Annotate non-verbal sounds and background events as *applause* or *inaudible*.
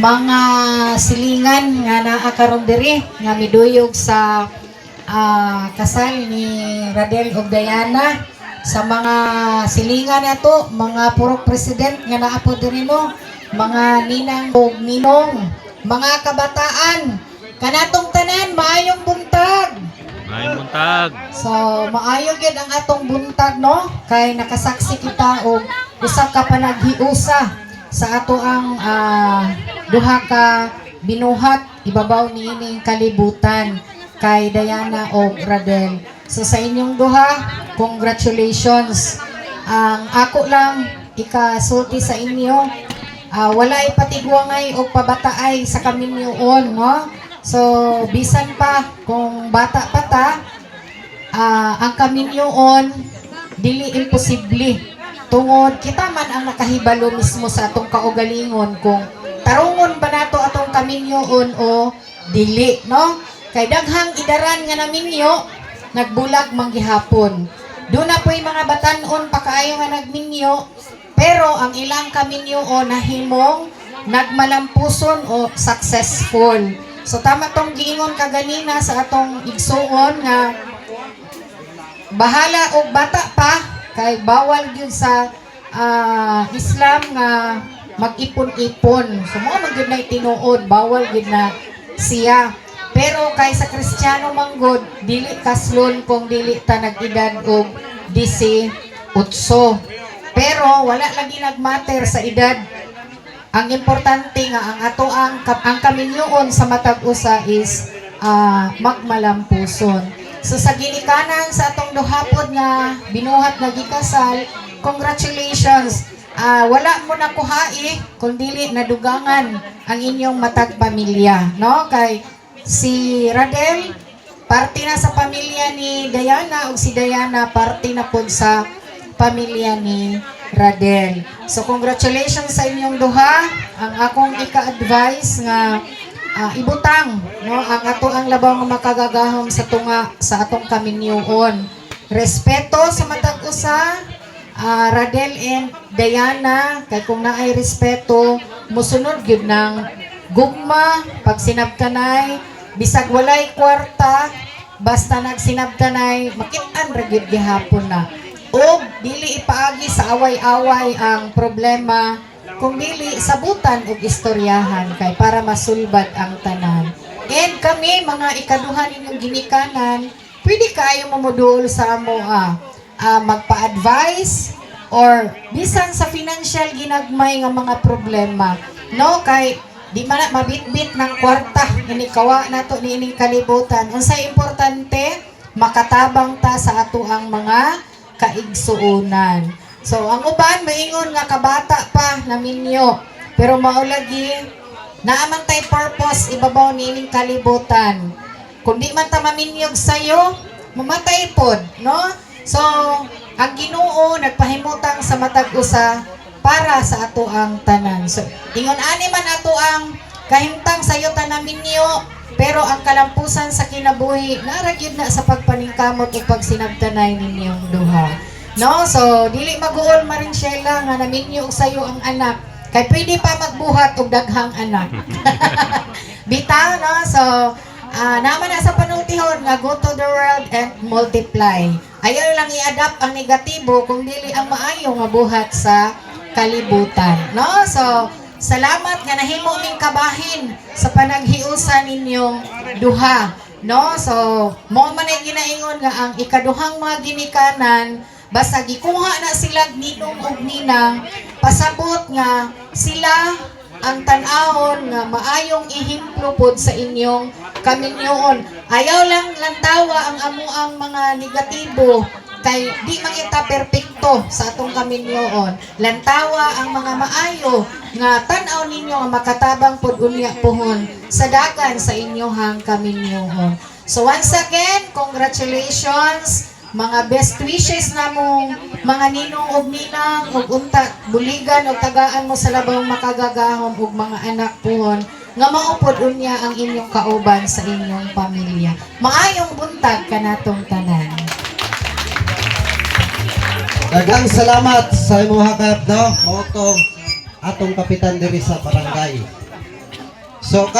mga silingan nga naa karon diri nga miduyog sa ah, kasal ni Radel ug Diana. Sa mga silingan nato mga purok president nga naa po diri no. Mga ninang ug ninong mga kabataan kanatong tanan maayong buntag. May buntag. So, maayo gyud ang atong buntag no? Kay nakasaksi kita og usa ka panaghiusa sa ato ang ah, duha ka binuhat ibabaw niining kalibutan kay Diana o Radel. So sa inyong duha, congratulations. Ang ako lang ikasulti sa inyo Ah, wala ipatigwangay o pabataay sa kaminyoon, no? So, bisan pa kung bata pa ta, ah, ang kaminyoon, dili imposible. Tungod, kita man ang nakahibalo mismo sa atong kaugalingon kung tarungon ba nato atong kaminyoon o dili, no? Kay daghang idaran nga naminyo, nagbulag manggihapon. Doon na po'y mga batanon pa kaayo nga nagminyo, pero ang ilang kaminyo o nahimong nagmalampuson o successful. So tama tong giingon kaganina sa atong igsuon nga bahala og bata pa kay bawal gyud sa ah, Islam nga mag-ipon-ipon. So mo man gyud na tinuod, bawal gyud na siya. Pero kay sa Kristiyano manggod dili kaslon kung dili ta nag-edad og 18. Pero wala lagi nagmatter sa edad. Ang importante nga ang ato ang ang kaminyoon sa matag usa is ah, magmalampuson. So sa ginikanan sa atong duhapon nga binuhat nga gikasal, congratulations. Ah, wala mo na kuhai kung dili nadugangan ang inyong matag pamilya, no? Kay si Radel parte na sa pamilya ni Diana ug si Diana parte na pod sa pamilya ni Radel. So congratulations sa inyong duha. Ang akong ika-advise nga ah, ibutang no? Ang ato ang labaw nga makagagahom sa tunga sa atong kaminyoon. Respeto sa matag usa. Ah, Radel and Diana kay kung naay respeto musunod gyud ng gugma pag sinabtanay bisag walay kwarta basta nagsinabtanay makit-an ra gyud gihapon na. O dili ipaagi sa away-away ang problema kung dili sabutan og istoryahan kay para masulbad ang tanan. And kami mga ikaduhan ninyong ginikanan, pwede kayo mamudul sa amo ah, ah, magpa-advise or bisan sa financial ginagmay nga mga problema. No kay di man mabitbit ng kwarta ini kawa nato ni ining kalibutan. Unsay importante makatabang ta sa ato ang mga kaigsuunan. So, ang uban, maingon nga kabata pa na minyo. Pero maulagi, naaman tay purpose, ibabaw nining kalibutan. Kung di man ta maminyog sa'yo, mamatay pod, no? So, ang ginoo, nagpahimutang sa matag usa para sa ato ang tanan. So, ingon ani man ato ang kahimtang sayo tanan minyo, pero ang kalampusan sa kinabuhi, naragyod na sa pagpaningkamot o pagsinabtanay ninyong duha. No? So, dili maguol Marinchela nga naminyo og sayo ang anak. Kay pwede pa magbuhat og daghang anak. *laughs* Bitaw, no? So, ah naman na sa panultihon nga go to the world and multiply. Ayaw lang i-adapt ang negatibo kung dili ang maayo nga buhat sa kalibutan. No? So, salamat nga nahimo ning kabahin sa panaghiusa ninyong duha. No? So, mo man ay ginaingon nga ang ikaduhang mga ginikanan basta gikuha na sila ninong ug ninang pasabot nga sila ang tan-ahon nga maayong ihimplo pod sa inyong kaminyoon. Ayaw lang lantawa ang amo ang mga negatibo kay di man kita perpekto sa atong kaminyoon. Lantawa ang mga maayo nga tan-aw ninyo nga makatabang pod unya pohon sa dagan sa inyohang kaminyoon. So once again, congratulations mga best wishes na mong mga ninong ug ninang ug unta buligan ug tagaan mo sa labaw makagagahom ug mga anak pohon nga maupod unya ang inyong kauban sa inyong pamilya. Maayong buntag kanatong tanan. Daghang salamat sa imong hakap no. Mao to atong kapitan diri sa barangay. So,